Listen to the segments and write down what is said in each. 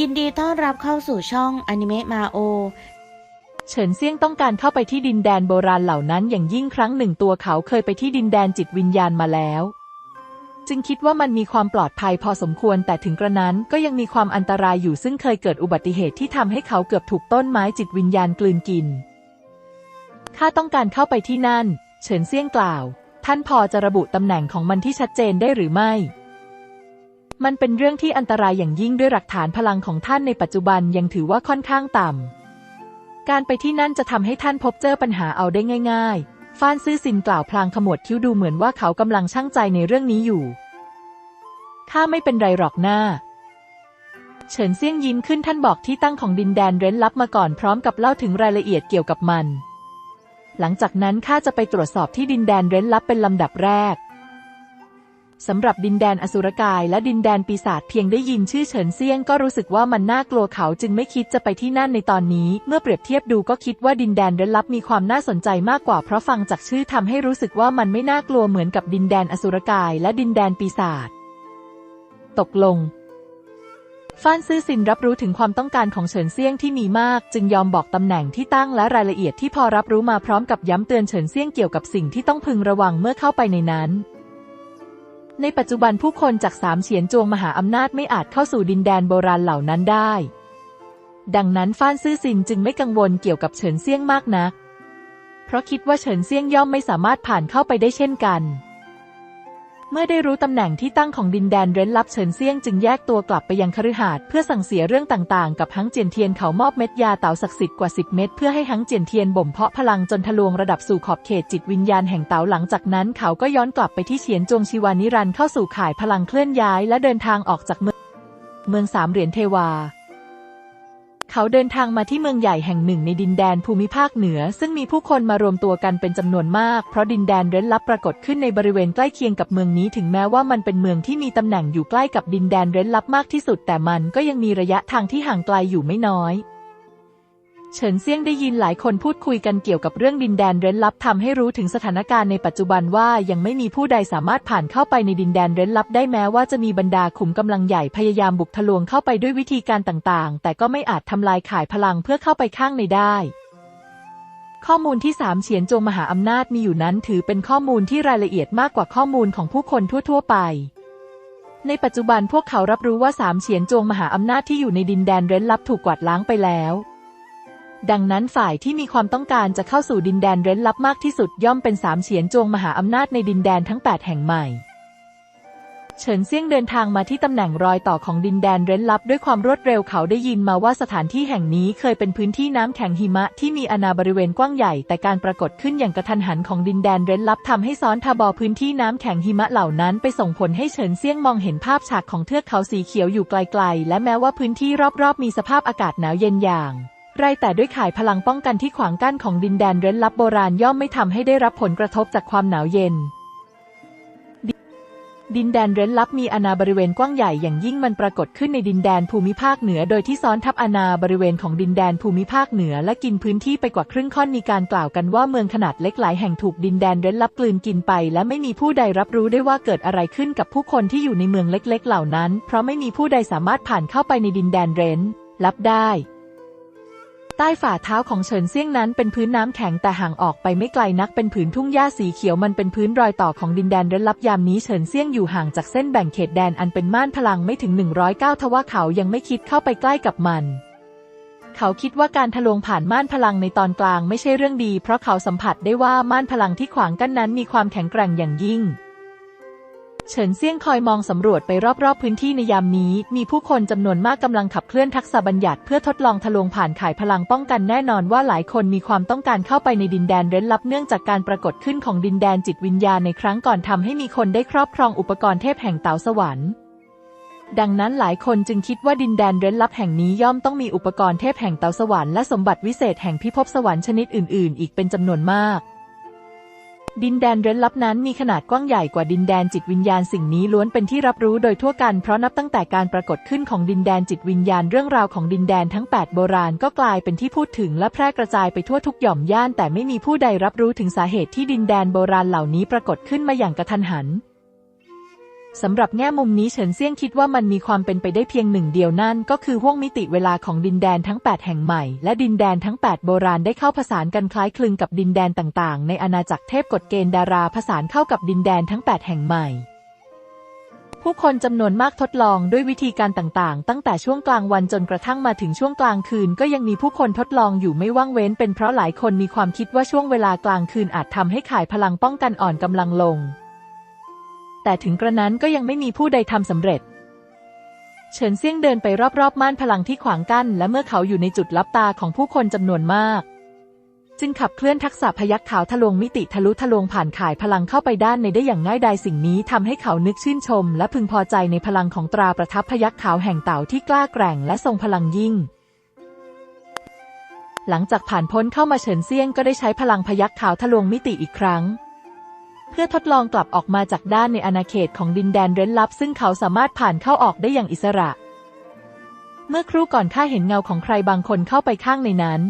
ยินดีต้อนรับเข้าสู่ช่องอนิเมะมาโอ เฉินเซี่ยงต้องการเข้าไปที่ดินแดนโบราณเหล่านั้นอย่างยิ่งครั้งหนึ่งตัวเขาเคยไปที่ดินแดนจิตวิญญาณมาแล้ว จึงคิดว่ามันมีความปลอดภัยพอสมควรแต่ถึงกระนั้นก็ยังมีความอันตรายอยู่ซึ่งเคยเกิดอุบัติเหตุที่ทำให้เขาเกือบถูกต้นไม้จิตวิญญาณกลืนกิน ข้าต้องการเข้าไปที่นั่น เฉินเซี่ยงกล่าว ท่านพอจะระบุตำแหน่งของมันที่ชัดเจนได้หรือไม่ มันเป็นเรื่องที่อันตรายอย่างยิ่งด้วยหลักฐานพลังของท่านในปัจจุบันยังถือว่าค่อนข้างต่ำ การไปที่นั่นจะทำให้ท่านพบเจอปัญหาเอาได้ง่าย ๆ ฟ้านซื่อซินกล่าวพลางขมวดคิ้วดูเหมือนว่าเขากำลังชั่งใจในเรื่องนี้อยู่ข้าไม่เป็นไรหรอกหน้า เฉินเซี่ยงยิ้มขึ้นท่านบอกที่ตั้งของดินแดนเร้นลับมาก่อนพร้อมกับเล่าถึงรายละเอียดเกี่ยวกับมัน หลังจากนั้นข้าจะไปตรวจสอบที่ดินแดนเร้นลับเป็นลำดับแรก สำหรับดินแดนอสุรกายและดินแดนปีศาจเพียงได้ยินชื่อเฉินเซียงก็รู้สึกว่ามันน่ากลัวเขาจึงไม่คิดจะไปที่นั่นในตอนนี้ เมื่อเปรียบเทียบดูก็คิดว่าดินแดนเร้นลับมีความน่าสนใจมากกว่าเพราะฟังจากชื่อทำให้รู้สึกว่ามันไม่น่ากลัวเหมือนกับดินแดนอสุรกายและดินแดนปีศาจตกลงฟ้านซื่อซินรับรู้ถึงความต้องการของเฉินเซี่ยงที่มีมาก จึงยอมบอกตำแหน่งที่ตั้งและรายละเอียดที่พอรับรู้มาพร้อมกับย้ำเตือนเฉินเซี่ยงเกี่ยวกับสิ่งที่ต้องพึงระวังเมื่อเข้าไปในนั้น ในปัจจุบันผู้คนจากสามเฉียนจวงมหาอำนาจไม่อาจเข้าสู่ดินแดนโบราณเหล่านั้นได้ ดังนั้นฟ้านซื่อซินจึงไม่กังวลเกี่ยวกับเฉินเซี่ยงมากนัก เพราะคิดว่าเฉินเซี่ยงย่อมไม่สามารถผ่านเข้าไปได้เช่นกัน เมื่อได้รู้ตำแหน่งที่ตั้งของดินแดนเร้นลับเฉินเซียงจึงแยกตัวกลับไปยังคฤหาสน์เพื่อสั่งเสียเรื่องต่างๆ กับฮังเจียนเทียนเขามอบเม็ดยาเต่าศักดิ์สิทธิ์กว่า 10 เม็ดเพื่อให้ฮังเจียนเทียนบ่มเพาะพลังจนทะลวงระดับสู่ขอบเขตจิตวิญญาณแห่งเต่าหลังจากนั้นเขาก็ย้อนกลับไปที่เฉียนจวงชีวานิรันเข้าสู่ข่ายพลังเคลื่อนย้ายและเดินทางออกจากเมืองเมืองสามเหรียญเทวา เขาเดินทางมาที่เมืองใหญ่แห่งหนึ่งในดินแดนภูมิภาคเหนือ ซึ่งมีผู้คนมารวมตัวกันเป็นจำนวนมาก เพราะดินแดนเร้นลับปรากฏขึ้นในบริเวณใกล้เคียงกับเมืองนี้ถึงแม้ว่ามันเป็นเมืองที่มีตำแหน่งอยู่ใกล้กับดินแดนเร้นลับมากที่สุด แต่มันก็ยังมีระยะทางที่ห่างไกลอยู่ไม่น้อย เฉินเซี่ยงได้ยินหลายคนพูดคุยกันเกี่ยวกับเรื่องดินแดนเร้นลับทำให้รู้ถึงสถานการณ์ในปัจจุบันว่ายังไม่มีผู้ใดสามารถผ่านเข้าไปในดินแดนเร้นลับได้แม้ว่าจะมีบรรดาขุมกำลังใหญ่พยายามบุกทะลวงเข้าไปด้วยวิธีการต่างๆ แต่ก็ไม่อาจทำลายข่ายพลังเพื่อเข้าไปข้างในได้ ข้อมูลที่สามเฉียนจงมหาอำนาจมีอยู่นั้นถือเป็นข้อมูลที่รายละเอียดมากกว่าข้อมูลของผู้คนทั่ว ๆ ไปในปัจจุบันพวกเขารับรู้ว่าสามเฉียนจงมหาอำนาจที่อยู่ในดินแดนเร้นลับถูกกวาดล้างไปแล้ว ดังนั้นฝ่ายที่มีความต้องการจะเข้าสู่ดินแดนเร้นลับมากที่สุดย่อมเป็นสามเฉียนจวงมหาอำนาจในดินแดนทั้ง 8 แห่งใหม่ เฉินเซี่ยงเดินทางมาที่ตำแหน่งรอยต่อของดินแดนเร้นลับด้วยความรวดเร็วเขาได้ยินมาว่าสถานที่แห่งนี้เคยเป็นพื้นที่น้ำแข็งหิมะที่มีอาณาบริเวณกว้างใหญ่ แต่การปรากฏขึ้นอย่างกระทันหันของดินแดนเร้นลับทำให้ซ้อนทบอพื้นที่น้ำแข็งหิมะเหล่านั้นไปส่งผลให้เฉินเซี่ยงมองเห็นภาพฉากของเทือกเขาสีเขียวอยู่ไกลๆ และแม้ว่าพื้นที่รอบๆ มีสภาพอากาศหนาวเย็นอย่าง ไรแต่ด้วยข่ายพลังป้องกันที่ขวางกั้นของดินแดนเร้นลับโบราณย่อมไม่ทำให้ได้รับผลกระทบจากความหนาวเย็นดิดินแดนเร้นลับมีอาณาบริเวณกว้างใหญ่อย่างยิ่งมันปรากฏขึ้นในดินแดนภูมิภาคเหนือ โดยที่ซ้อนทับอาณาบริเวณของดินแดนภูมิภาคเหนือ และกินพื้นที่ไปกว่าครึ่งค่อนมีการกล่าวกันว่าเมืองขนาดเล็กหลายแห่งถูกดินแดนเร้นลับกลืนกินไป และไม่มีผู้ใดรับรู้ได้ว่าเกิดอะไรขึ้นกับผู้คนที่อยู่ในเมืองเล็ก ๆ เหล่านั้น เพราะไม่มีผู้ใดสามารถผ่านเข้าไปในดินแดนเร้นลับได้ ใต้ฝ่าเท้าของเฉินเซี่ยงนั้นเป็นพื้นน้ำแข็งแต่ห่างออกไปไม่ไกลนักเป็นผืนทุ่งหญ้าสีเขียวมันเป็นพื้นรอยต่อของดินแดนเร้นลับยามนี้เฉินเซี่ยงอยู่ห่างจากเส้นแบ่งเขตแดนอันเป็นม่านพลังไม่ถึง 109 ทว่าเขายังไม่คิดเข้าไปใกล้กับมัน เขาคิดว่าการทะลวงผ่านม่านพลังในตอนกลางไม่ใช่เรื่องดี เพราะเขาสัมผัสได้ว่าม่านพลังที่ขวางกั้นนั้นมีความแข็งแกร่งอย่างยิ่ง เฉินเซี่ยงคอยมองสำรวจไปรอบๆพื้นที่ในยามนี้ มีผู้คนจำนวนมากกำลังขับเคลื่อนทักษะบัญญัติเพื่อทดลองทะลวงผ่านข่ายพลังป้องกันแน่นอนว่าหลายคนมีความต้องการเข้าไปในดินแดนเร้นลับเนื่องจากการปรากฏขึ้นของดินแดนจิตวิญญาณในครั้งก่อนทำให้มีคนได้ครอบครองอุปกรณ์เทพแห่งเตาสวรรค์ดังนั้นหลายคนจึงคิดว่าดินแดนเร้นลับแห่งนี้ย่อมต้องมีอุปกรณ์เทพแห่งเตาสวรรค์และสมบัติวิเศษแห่งพิภพสวรรค์ชนิดอื่น ๆ อีกเป็นจำนวนมาก ดินแดนเร้นลับนั้นมีขนาดกว้างใหญ่กว่าดินแดนจิตวิญญาณสิ่งนี้ล้วนเป็นที่รับรู้โดยทั่วกันเพราะนับตั้งแต่การปรากฏขึ้นของดินแดนจิตวิญญาณเรื่องราวของดินแดนทั้ง 8 โบราณก็กลายเป็นที่พูดถึงและแพร่กระจายไปทั่วทุกหย่อมย่านแต่ไม่มีผู้ใดรับรู้ถึงสาเหตุที่ดินแดนโบราณเหล่านี้ปรากฏขึ้นมาอย่างกระทันหัน สำหรับแง่มุมนี้เฉินเซี่ยงคิดว่ามันมีความเป็นไปได้เพียงหนึ่งเดียวนั่น ก็คือห่วงมิติเวลาของดินแดนทั้ง 8 แห่งใหม่ และดินแดนทั้ง 8 โบราณได้เข้าผสานกันคล้ายคลึงกับดินแดนต่างๆ ในอาณาจักรเทพกฎเกณฑ์ดาราผสานเข้ากับดินแดนทั้ง 8 แห่งใหม่ ผู้คนจำนวนมากทดลองด้วยวิธีการต่างๆ ตั้งแต่ช่วงกลางวันจนกระทั่งมาถึงช่วงกลางคืน ก็ยังมีผู้คนทดลองอยู่ไม่ว่างเว้น เป็นเพราะหลายคนมีความคิดว่าช่วงเวลากลางคืนอาจทำให้ข่ายพลังป้องกันอ่อนกำลังลง แต่ถึงกระนั้นก็ยังไม่มีผู้ใดทำสำเร็จ เฉินเซี่ยงเดินไปรอบๆม่านพลังที่ขวางกั้น และเมื่อเขาอยู่ในจุดลับตาของผู้คนจำนวนมาก จึงขับเคลื่อนทักษะพยักขาวทะลวงมิติทะลุทะลวงผ่านข่ายพลังเข้าไปด้านในได้อย่างง่ายดายสิ่งนี้ทำให้เขานึกชื่นชม และพึงพอใจในพลังของตราประทับพยักขาวแห่งเต่าที่กล้าแกร่งและทรงพลังยิ่งหลังจากผ่านพ้นเข้ามาเฉินเซี่ยงก็ได้ใช้พลังพยักขาวทะลวงมิติอีกครั้ง เพื่อทดลองกลับออกมาจากด้านในอาณาเขตของดินแดนเร้นลับ ซึ่งเขาสามารถผ่านเข้าออกได้อย่างอิสระ เมื่อครู่ก่อนข้าเห็นเงาของใครบางคนเข้าไปข้างในนั้น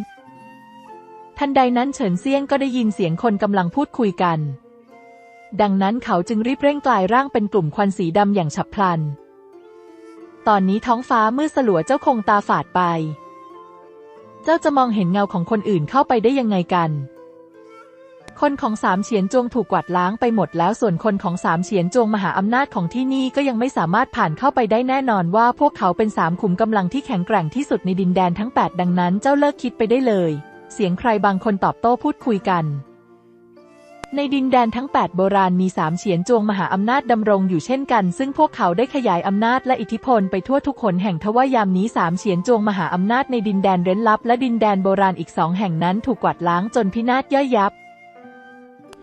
ทันใดนั้นเฉินเซียงก็ได้ยินเสียงคนกำลังพูดคุยกัน ดังนั้นเขาจึงรีบเร่งกลายร่างเป็นกลุ่มควันสีดำอย่างฉับพลัน ตอนนี้ท้องฟ้ามืดสลัวเจ้าคงตาฝาดไป เจ้าจะมองเห็นเงาของคนอื่นเข้าไปได้ยังไงกัน คนของสามเฉียนจวงถูกกวาดล้างไปหมดแล้วส่วนคนของสามเฉียนจวงมหาอำนาจของที่นี่ก็ยังไม่สามารถผ่านเข้าไปได้แน่นอนว่าพวกเขาเป็นสามขุมกำลังที่แข็งแกร่งที่สุดในดินแดนทั้ง 8 ดังนั้นเจ้าเลิกคิดไปได้เลย เสียงใครบางคนตอบโต้พูดคุยกันในดินแดนทั้ง 8 โบราณมีสามเฉียนจวงมหาอำนาจดำรงอยู่เช่นกัน ซึ่งพวกเขาได้ขยายอำนาจและอิทธิพลไปทั่วทุกคนแห่งทว่ายามนี้สามเฉียนจวงมหาอำนาจในดินแดนเร้นลับ และดินแดนโบราณอีกสองแห่งนั้นถูกกวาดล้างจนพินาศย่อยยับ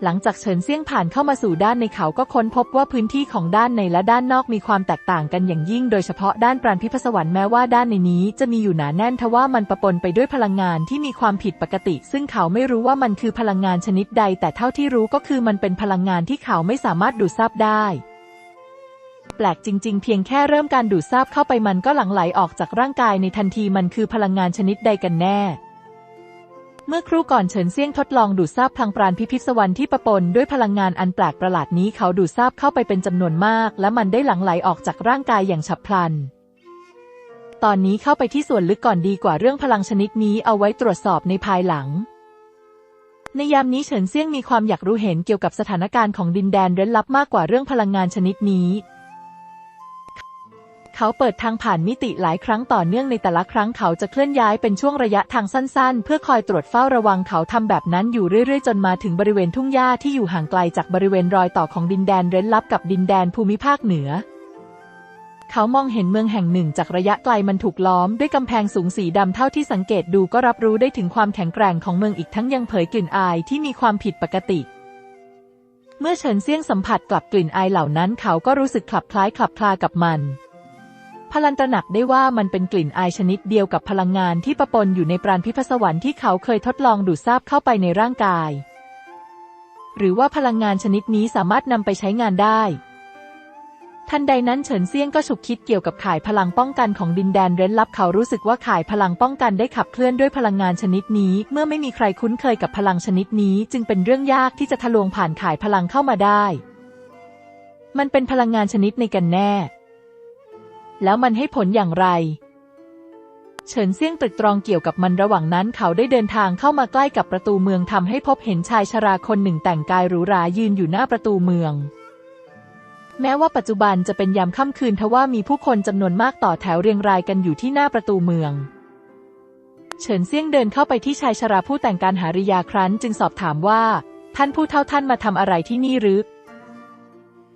หลังจากเฉินเซี่ยงผ่านเข้ามาสู่ด้านในเขาก็ค้นพบว่าพื้นที่ของด้านในและด้านนอกมีความแตกต่างกันอย่างยิ่ง โดยเฉพาะด้านปราณพิพศวรรค์แม้ว่าด้านในนี้จะมีอยู่หนาแน่นทว่ามันปะปนไปด้วยพลังงานที่มีความผิดปกติ ซึ่งเขาไม่รู้ว่ามันคือพลังงานชนิดใด แต่เท่าที่รู้ก็คือมันเป็นพลังงานที่เขาไม่สามารถดูดซับได้แปลกจริงๆ เพียงแค่เริ่มการดูดซับเข้าไปมันก็หลั่งไหลออกจากร่างกายในทันทีมันคือพลังงานชนิดใดกันแน่ เมื่อครู่ก่อนเฉินเซี่ยงทดลองดูดซาบพลังปราณพิพิธสวรรค์ที่ประปนด้วยพลังงานอันแปลกประหลาดนี้เขาดูดซาบเข้าไปเป็นจำนวนมาก และมันได้หลั่งไหลออกจากร่างกายอย่างฉับพลัน ตอนนี้เข้าไปที่ส่วนลึกก่อนดีกว่าเรื่องพลังชนิดนี้เอาไว้ตรวจสอบในภายหลัง ในยามนี้เฉินเซี่ยงมีความอยากรู้เห็นเกี่ยวกับสถานการณ์ของดินแดนเร้นลับมากกว่าเรื่องพลังงานชนิดนี้ เขาเปิดทางผ่านมิติหลายครั้งต่อเนื่องในแต่ละครั้งเขาจะเคลื่อนย้ายเป็นช่วงระยะทางสั้นๆ เพื่อคอยตรวจเฝ้าระวังเขาทำแบบนั้นอยู่เรื่อยๆ จนมาถึงบริเวณทุ่งหญ้าที่อยู่ห่างไกลจากบริเวณรอยต่อของดินแดนเร้นลับกับดินแดนภูมิภาคเหนือเขามองเห็นเมืองแห่งหนึ่งจากระยะไกลมันถูกล้อมด้วยกำแพงสูงสีดำเท่าที่สังเกตดูก็รับรู้ได้ถึงความแข็งแกร่งของเมืองอีกทั้งยังเผยกลิ่นอายที่มีความผิดปกติ เมื่อเฉินเซียงสัมผัสกลับกลิ่นอายเหล่านั้นเขาก็รู้สึกคลับคล้ายคลับคลากับมัน พลันตระหนักได้ว่ามันเป็นกลิ่นอายชนิดเดียวกับพลังงานที่ประปนอยู่ในปราณพิพศวรรค์ที่เขาเคยทดลองดูดซาบเข้าไปในร่างกาย หรือว่าพลังงานชนิดนี้สามารถนำไปใช้งานได้ ทันใดนั้นเฉินเซียงก็ฉุกคิดเกี่ยวกับข่ายพลังป้องกันของดินแดนเร้นลับเขารู้สึกว่าข่ายพลังป้องกันได้ขับเคลื่อนด้วยพลังงานชนิดนี้ เมื่อไม่มีใครคุ้นเคยกับพลังชนิดนี้ จึงเป็นเรื่องยากที่จะทะลวงผ่านข่ายพลังเข้ามาได้ มันเป็นพลังงานชนิดในกันแน่ แล้วมันให้ผลอย่างไร เฉินเซี่ยงตรึกตรองเกี่ยวกับมันระหว่างนั้นเขาได้เดินทางเข้ามาใกล้กับประตูเมืองทำให้พบเห็นชายชราคนหนึ่งแต่งกายหรูหรายืนอยู่หน้าประตูเมือง แม้ว่าปัจจุบันจะเป็นยามค่ำคืนทว่ามีผู้คนจำนวนมากต่อแถวเรียงรายกันอยู่ที่หน้าประตูเมืองเฉินเซี่ยงเดินเข้าไปที่ชายชราผู้แต่งการหาริยาครั้น จึงสอบถามว่า ท่านผู้เท่าท่านมาทำอะไรที่นี่หรือ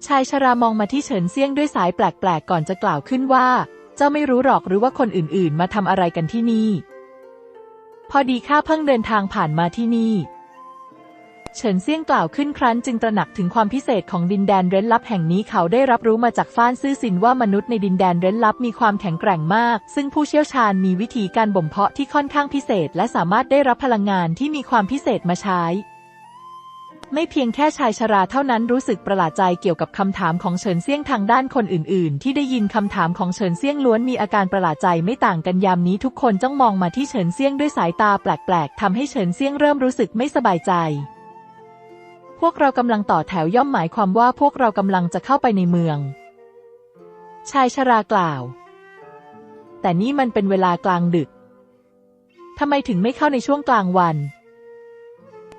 ชายชรามองมาที่เฉินเซี่ยงด้วยสายแปลกๆ ก่อนจะกล่าวขึ้นว่า เจ้าไม่รู้หรอกหรือว่าคนอื่นๆ มาทำอะไรกันที่นี่ พอดีข้าเพิ่งเดินทางผ่านมาที่นี่ เฉินเซี่ยงกล่าวขึ้นครั้นจึงตระหนักถึงความพิเศษของดินแดนเร้นลับแห่งนี้เขาได้รับรู้มาจากฟ้านซื่อสินว่ามนุษย์ในดินแดนเร้นลับมีความแข็งแกร่งมาก ซึ่งผู้เชี่ยวชาญมีวิธีการบ่มเพาะที่ค่อนข้างพิเศษ และสามารถได้รับพลังงานที่มีความพิเศษมาใช้ ไม่เพียงแค่ชายชราเท่านั้นรู้สึกประหลาดใจเกี่ยวกับคำถามของเฉินเซี่ยงทางด้านคนอื่น ๆ ที่ได้ยินคำถามของเฉินเซี่ยงล้วนมีอาการประหลาดใจไม่ต่างกันยามนี้ทุกคนจ้องมองมาที่เฉินเซี่ยงด้วยสายตาแปลก ๆทำให้เฉินเซี่ยงเริ่มรู้สึกไม่สบายใจ พวกเรากำลังต่อแถวย่อมหมายความว่าพวกเรากำลังจะเข้าไปในเมือง ชายชรากล่าว แต่นี่มันเป็นเวลากลางดึกทำไมถึงไม่เข้าในช่วงกลางวัน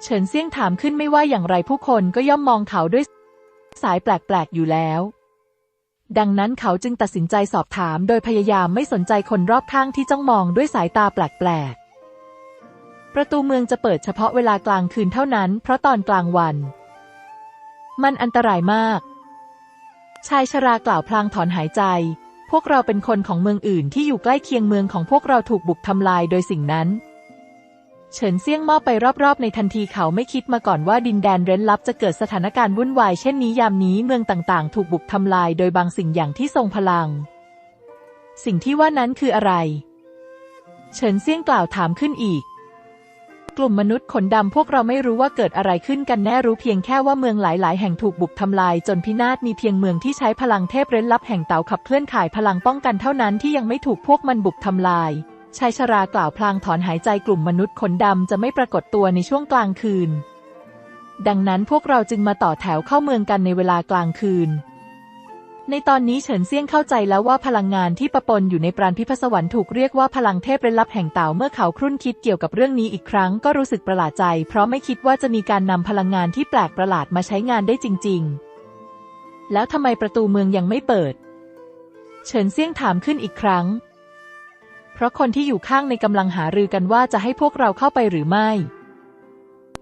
เฉินเซี่ยงถามขึ้นไม่ว่าอย่างไรผู้คนก็ย่อมมองเขาด้วย สายแปลกๆอยู่แล้ว ดังนั้นเขาจึงตัดสินใจสอบถามโดยพยายามไม่สนใจคนรอบข้างที่จ้องมองด้วยสายตาแปลกๆ ประตูเมืองจะเปิดเฉพาะเวลากลางคืนเท่านั้น เพราะตอนกลางวัน มันอันตรายมาก ชายชรากล่าวพลางถอนหายใจ พวกเราเป็นคนของเมืองอื่นที่อยู่ใกล้เคียงเมืองของพวกเราถูกบุกทำลายโดยสิ่งนั้น เฉินเซี่ยงมอบไปรอบๆ ในทันทีเขาไม่คิดมาก่อนว่าดินแดนเร้นลับจะเกิดสถานการณ์วุ่นวายเช่นนี้ยามนี้เมืองต่างๆ ถูกบุกทำลายโดยบางสิ่งอย่างที่ทรงพลัง สิ่งที่ว่านั้นคืออะไร เฉินเซี่ยงกล่าวถามขึ้นอีก กลุ่มมนุษย์ขนดำพวกเราไม่รู้ว่าเกิดอะไรขึ้นกันแน่รู้เพียงแค่ว่าเมืองหลายๆ แห่งถูกบุกทำลายจนพินาศมีเพียงเมืองที่ใช้พลังเทพเร้นลับแห่งเต่าขับเคลื่อนข่ายพลังป้องกันเท่านั้นที่ยังไม่ถูกพวกมันบุกทำลาย ชายชรากล่าวพลางถอนหายใจกลุ่มมนุษย์ขนดำจะไม่ปรากฏตัวในช่วงกลางคืน ดังนั้นพวกเราจึงมาต่อแถวเข้าเมืองกันในเวลากลางคืน ในตอนนี้เฉินเซียงเข้าใจแล้วว่าพลังงานที่ประปนอยู่ในปราณพิพศวรรค์ถูกเรียกว่าพลังเทพเร้นลับแห่งเต่าเมื่อเขาครุ่นคิดเกี่ยวกับเรื่องนี้อีกครั้งก็รู้สึกประหลาดใจ เพราะไม่คิดว่าจะมีการนำพลังงานที่แปลกประหลาดมาใช้งานได้จริง ๆ แล้วทำไมประตูเมืองยังไม่เปิด เฉินเซียงถามขึ้นอีกครั้ง เพราะคนที่อยู่ข้างในกำลังหารือกันว่าจะให้พวกเราเข้าไปหรือไม่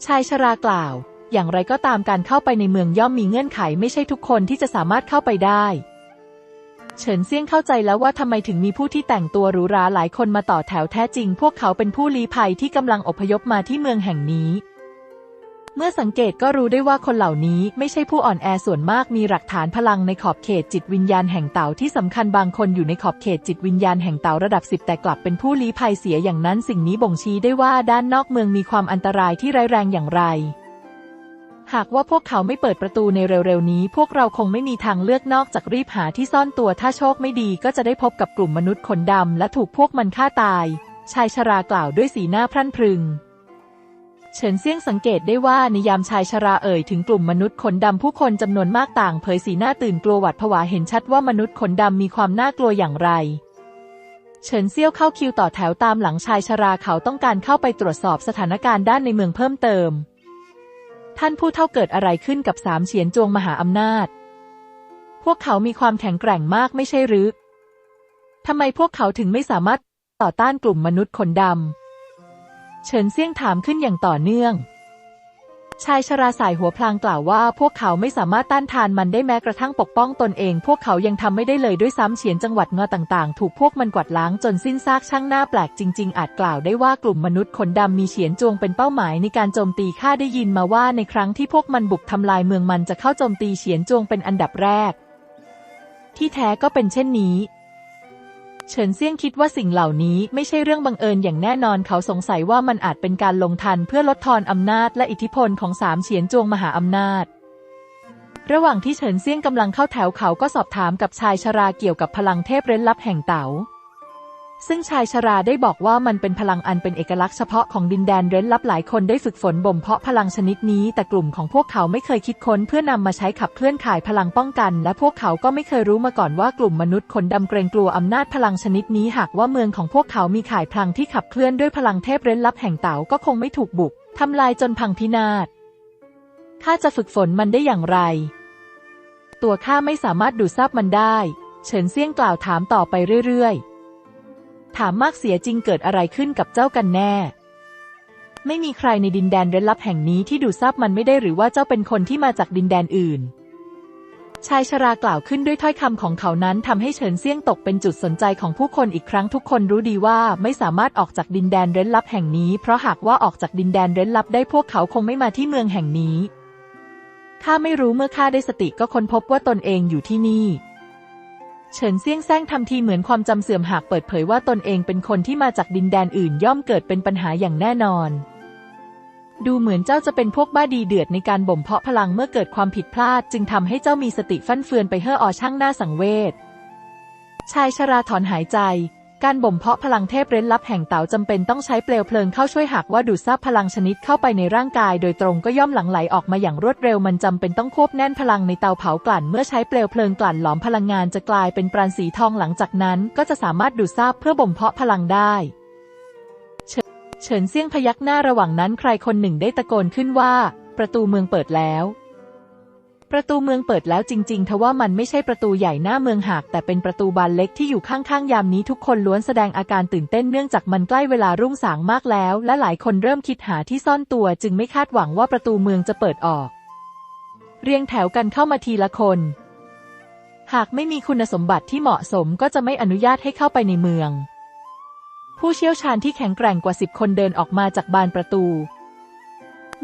ชายชรากล่าว อย่างไรก็ตามการเข้าไปในเมืองย่อมมีเงื่อนไขไม่ใช่ทุกคนที่จะสามารถเข้าไปได้เฉินเซี่ยงเข้าใจแล้วว่าทำไมถึงมีผู้ที่แต่งตัวหรูหราหลายคนมาต่อแถวแท้จริง พวกเขาเป็นผู้ลี้ภัยที่กำลังอพยพมาที่เมืองแห่งนี้ มื่อสังเกตก็รู้ได้ว่าคนเหล่านี้ไม่ใช่ผู้อ่อนแอส่วนมากมีหลักฐานพลังในขอบเขตจิตวิญญาณแห่งเต่าที่สำคัญบางคนอยู่ในขอบเขตจิตวิญญาณแห่งเต่าระดับสิบแต่กลับเป็นผู้ลี้ภัยเสียอย่างนั้นสิ่งนี้บ่งชี้ได้ว่าด้านนอกเมืองมีความอันตรายที่ร้ายแรงอย่างไร หากว่าพวกเขาไม่เปิดประตูในเร็วๆนี้ พวกเราคงไม่มีทางเลือกนอกจากรีบหาที่ซ่อนตัวถ้าโชคไม่ดีก็จะได้พบกับกลุ่มมนุษย์ขนดำและถูกพวกมันฆ่าตาย ชายชรากล่าวด้วยสีหน้าพรั่นพรึง เฉินเซี่ยงสังเกตได้ว่าในยามชายชราเอ่ยถึงกลุ่มมนุษย์ขนดำผู้คนจำนวนมากต่างเผยสีหน้าตื่นกลัวหวาดผวาเห็นชัดว่ามนุษย์ขนดำมีความน่ากลัวอย่างไร เฉินเซี่ยวเข้าคิวต่อแถวตามหลังชายชราเขาต้องการเข้าไปตรวจสอบสถานการณ์ด้านในเมืองเพิ่มเติม ท่านผู้เท่าเกิดอะไรขึ้นกับสามเฉียนจวงมหาอำนาจ พวกเขามีความแข็งแกร่งมากไม่ใช่หรือทำไมพวกเขาถึงไม่สามารถต่อต้านกลุ่มมนุษย์ขนดำ เฉินเซี่ยงถามขึ้นอย่างต่อเนื่อง ชายชราสายหัวพลางกล่าวว่า พวกเขาไม่สามารถต้านทานมันได้แม้กระทั่งปกป้องตนเอง พวกเขายังทำไม่ได้เลยด้วยซ้ำเฉียนจังหวัดงอต่างๆ ถูกพวกมันกวาดล้างจนสิ้นซากช่างหน้าแปลกจริง ๆ อาจกล่าวได้ว่ากลุ่มมนุษย์ขนดำมีเฉียนจวงเป็นเป้าหมายในการโจมตีข้าได้ยินมาว่าในครั้งที่พวกมันบุกทำลายเมืองมันจะเข้าโจมตีเฉียนจวงเป็นอันดับแรก ที่แท้ก็เป็นเช่นนี้ เฉินเซี่ยงคิดว่าสิ่งเหล่านี้ไม่ใช่เรื่องบังเอิญอย่างแน่นอนเขาสงสัยว่ามันอาจเป็นการลงทันเพื่อลดทอนอำนาจและอิทธิพลของสามเฉียนจวงมหาอำนาจ ระหว่างที่เฉินเซี่ยงกำลังเข้าแถวเขาก็สอบถามกับชายชราเกี่ยวกับพลังเทพเร้นลับแห่งเต๋า ซึ่งชายชราได้บอกว่ามันเป็นพลังอันเป็นเอกลักษณ์เฉพาะของดินแดนเร้นลับหลายคนได้ฝึกฝนบ่มเพาะพลังชนิดนี้แต่กลุ่มของพวกเขาไม่เคยคิดค้นเพื่อนำมาใช้ขับเคลื่อนข่ายพลังป้องกัน และพวกเขาก็ไม่เคยรู้มาก่อนว่ากลุ่มมนุษย์ขนดำเกรงกลัวอำนาจพลังชนิดนี้หากว่าเมืองของพวกเขามีข่ายพลังที่ขับเคลื่อนด้วยพลังเทพเร้นลับแห่งเต๋าก็คงไม่ถูกบุกทำลายจนพังพินาศข้าจะฝึกฝนมันได้อย่างไร ตัวข้าไม่สามารถดูดซับมันได้ เฉินเซี่ยงกล่าวถามต่อไปเรื่อยๆ ถามมากเสียจริงเกิดอะไรขึ้นกับเจ้ากันแน่ ไม่มีใครในดินแดนเร้นลับแห่งนี้ที่ดูดซับมันไม่ได้หรือว่าเจ้าเป็นคนที่มาจากดินแดนอื่น ชายชรากล่าวขึ้นด้วยถ้อยคำของเขานั้นทำให้เฉินเซี่ยงตกเป็นจุดสนใจของผู้คนอีกครั้งทุกคนรู้ดีว่าไม่สามารถออกจากดินแดนเร้นลับแห่งนี้ เพราะหากว่าออกจากดินแดนเร้นลับได้พวกเขาคงไม่มาที่เมืองแห่งนี้ข้าไม่รู้เมื่อข้าได้สติก็ค้นพบว่าตนเองอยู่ที่นี่ เฉินเซี่ยงแซงทำทีเหมือนความจำเสื่อมหากเปิดเผยว่าตนเองเป็นคนที่มาจากดินแดนอื่นย่อมเกิดเป็นปัญหาอย่างแน่นอน ดูเหมือนเจ้าจะเป็นพวกบ้าดีเดือดในการบ่มเพาะพลังเมื่อเกิดความผิดพลาด จึงทำให้เจ้ามีสติฟั่นเฟือนไปเฮ่ออช่างหน้าสังเวชชายชราถอนหายใจ การบ่มเพาะพลังเทพเร้นลับแห่งเต๋าจำเป็นต้องใช้เปลวเพลิงเข้าช่วยหากว่าดูดซับพลังชนิดเข้าไปในร่างกาย โดยตรงก็ย่อมหลั่งไหลออกมาอย่างรวดเร็วมันจำเป็นต้องควบแน่นพลังในเตาเผากลั่น เมื่อใช้เปลวเพลิงกลั่นหลอมพลังงานจะกลายเป็นปราณสีทองหลังจากนั้น ก็จะสามารถดูดซับเพื่อบ่มเพาะพลังได้เฉินเซี่ยงพยักหน้าระหว่างนั้นใครคนหนึ่งได้ตะโกนขึ้นว่า ประตูเมืองเปิดแล้ว ประตูเมืองเปิดแล้วจริง ๆ ทว่ามันไม่ใช่ประตูใหญ่หน้าเมืองหาก แต่เป็นประตูบานเล็กที่อยู่ข้างๆ ยามนี้ทุกคนล้วนแสดงอาการตื่นเต้นเนื่องจากมันใกล้เวลารุ่งสางมากแล้ว และหลายคนเริ่มคิดหาที่ซ่อนตัว จึงไม่คาดหวังว่าประตูเมืองจะเปิดออก เรียงแถวกันเข้ามาทีละคน หากไม่มีคุณสมบัติที่เหมาะสมก็จะไม่อนุญาตให้เข้าไปในเมือง ผู้เชี่ยวชาญที่แข็งแกร่งกว่าสิบคนเดินออกมาจากบานประตู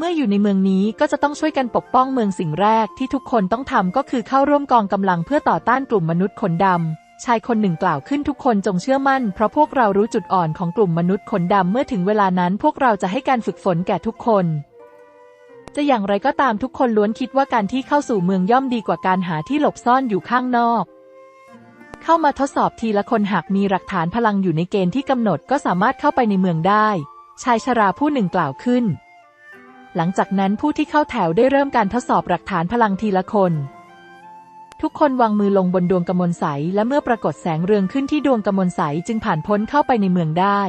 เมื่ออยู่ในเมืองนี้ก็จะต้องช่วยกันปกป้องเมืองสิ่งแรกที่ทุกคนต้องทำก็คือเข้าร่วมกองกำลังเพื่อต่อต้านกลุ่มมนุษย์ขนดำชายคนหนึ่งกล่าวขึ้นทุกคนจงเชื่อมั่น เพราะพวกเรารู้จุดอ่อนของกลุ่มมนุษย์ขนดำเมื่อถึงเวลานั้นพวกเราจะให้การฝึกฝนแก่ทุกคนจะอย่างไรก็ตามทุกคนล้วนคิดว่าการที่เข้าสู่เมืองย่อมดีกว่าการหาที่หลบซ่อนอยู่ข้างนอก เข้ามาทดสอบทีละคนหากมีหลักฐานพลังอยู่ในเกณฑ์ที่กำหนดก็สามารถเข้าไปในเมืองได้ ชายชราผู้หนึ่งกล่าวขึ้น หลังจากนั้นผู้ที่เข้าแถวได้เริ่มการทดสอบหลักฐานพลังทีละคน ทุกคนวางมือลงบนดวงกำมลใส และเมื่อปรากฏแสงเรืองขึ้นที่ดวงกำมลใสจึงผ่านพ้นเข้าไปในเมืองได้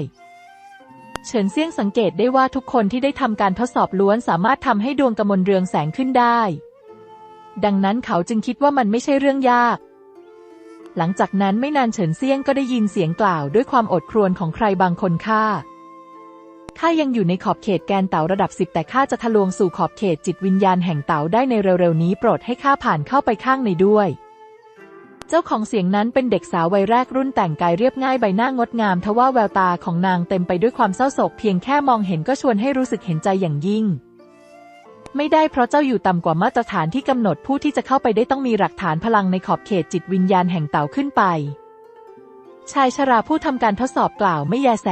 เฉินเซี่ยงสังเกตได้ว่าทุกคนที่ได้ทำการทดสอบล้วนสามารถทำให้ดวงกมลเรืองแสงขึ้นได้ ดังนั้นเขาจึงคิดว่ามันไม่ใช่เรื่องยาก หลังจากนั้นไม่นานเฉินเซี่ยงก็ได้ยินเสียงกล่าวด้วยความอดครวญของใครบางคนข้า ข้ายังอยู่ในขอบเขตแกนเต๋าระดับสิบแต่ข้าจะทะลวงสู่ขอบเขตจิตวิญญาณแห่งเต๋าได้ในเร็วๆนี้โปรดให้ข้าผ่านเข้าไปข้างในด้วย เจ้าของเสียงนั้นเป็นเด็กสาววัยแรกรุ่นแต่งกายเรียบง่ายใบหน้างดงามทว่าแววตาของนางเต็มไปด้วยความเศร้าโศกเพียงแค่มองเห็นก็ชวนให้รู้สึกเห็นใจอย่างยิ่ง ไม่ได้เพราะเจ้าอยู่ต่ำกว่ามาตรฐานที่กำหนดผู้ที่จะเข้าไปได้ต้องมีหลักฐานพลังในขอบเขตจิตวิญญาณแห่งเต๋าขึ้นไป ชายชราผู้ทำการทดสอบกล่าวไม่แยแส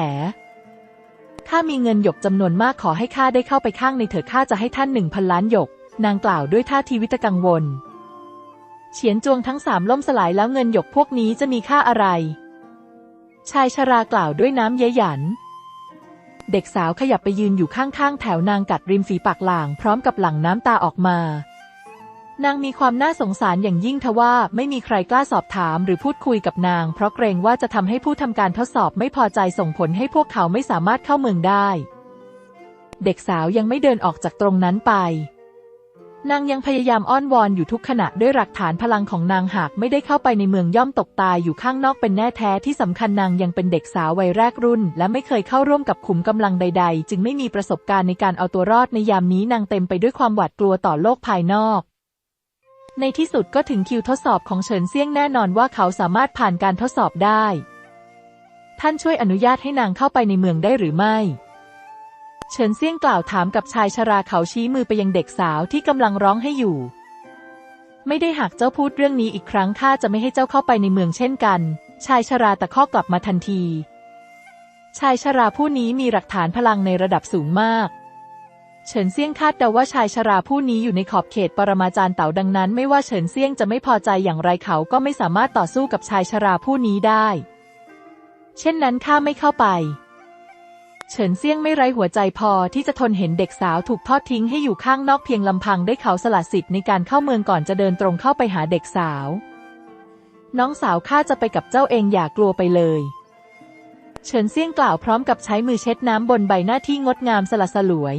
ข้ามีเงินหยกจำนวนมากขอให้ข้าได้เข้าไปข้างในเถิดข้าจะให้ท่านหนึ่งพันล้านหยก นางกล่าวด้วยท่าทีวิตกังวล เฉียนจวงทั้งสามล่มสลายแล้วเงินหยกพวกนี้จะมีค่าอะไร ชายชรากล่าวด้วยน้ำเย้ยหยัน เด็กสาวขยับไปยืนอยู่ข้างๆ แถวนางกัดริมฝีปากหลางพร้อมกับหลั่งน้ำตาออกมา นางมีความน่าสงสารอย่างยิ่งทว่าไม่มีใครกล้าสอบถามหรือพูดคุยกับนาง เพราะเกรงว่าจะทำให้ผู้ทำการทดสอบไม่พอใจส่งผลให้พวกเขาไม่สามารถเข้าเมืองได้ เด็กสาวยังไม่เดินออกจากตรงนั้นไป นางยังพยายามอ้อนวอนอยู่ทุกขณะด้วยหลักฐานพลังของนางหากไม่ได้เข้าไปในเมืองย่อมตกตายอยู่ข้างนอกเป็นแน่แท้ที่สำคัญนางยังเป็นเด็กสาววัยแรกรุ่น และไม่เคยเข้าร่วมกับขุมกำลังใด ๆ จึงไม่มีประสบการณ์ในการเอาตัวรอดในยามนี้นางเต็มไปด้วยความหวาดกลัวต่อโลกภายนอก ในที่สุดก็ถึงคิวทดสอบของเฉินเซี่ยงแน่นอนว่าเขาสามารถผ่านการทดสอบได้ ท่านช่วยอนุญาตให้นางเข้าไปในเมืองได้หรือไม่ เฉินเซี่ยงกล่าวถามกับชายชราเขาชี้มือไปยังเด็กสาวที่กำลังร้องให้อยู่ ไม่ได้หากเจ้าพูดเรื่องนี้อีกครั้งข้าจะไม่ให้เจ้าเข้าไปในเมืองเช่นกัน ชายชราตะคอกกลับมาทันที ชายชราผู้นี้มีหลักฐานพลังในระดับสูงมาก เฉินเซียงคาดเดาว่าชายชราผู้นี้อยู่ในขอบเขตปรมาจารย์เต่าดังนั้น ไม่ว่าเฉินเซียงจะไม่พอใจอย่างไรเขาก็ไม่สามารถต่อสู้กับชายชราผู้นี้ได้ เช่นนั้นข้าไม่เข้าไป เฉินเซียงไม่ไร้หัวใจพอที่จะทนเห็นเด็กสาวถูกทอดทิ้งให้อยู่ข้างนอกเพียงลำพังได้เขาสละสิทธิ์ในการเข้าเมืองก่อนจะเดินตรงเข้าไปหาเด็กสาว น้องสาวข้าจะไปกับเจ้าเองอย่ากลัวไปเลยเฉินเซียงกล่าวพร้อมกับใช้มือเช็ดน้ำบนใบหน้าที่งดงามสละสลวย